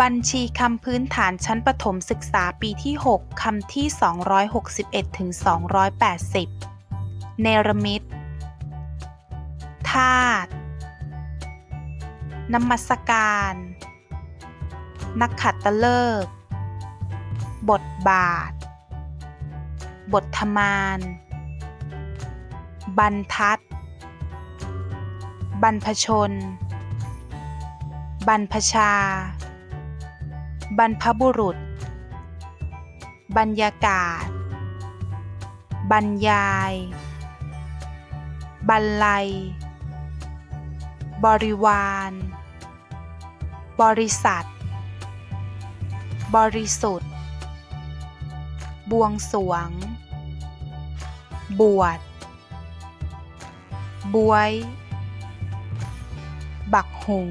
บัญชีคำพื้นฐานชั้นประถมศึกษาปีที่ 6 คำที่ 261ถึง280 เนรมิตธาตุนมัสการ นักขัตฤกษ์บทบาท บทธมาน บรรทัด บรรพชน บรรพชา บรรพบุรุษ บรรยากาศ บรรยาย บรรลัย บริวาร บริษัท บริสุทธิ์ บวงสรวง บวชบวย บักหุง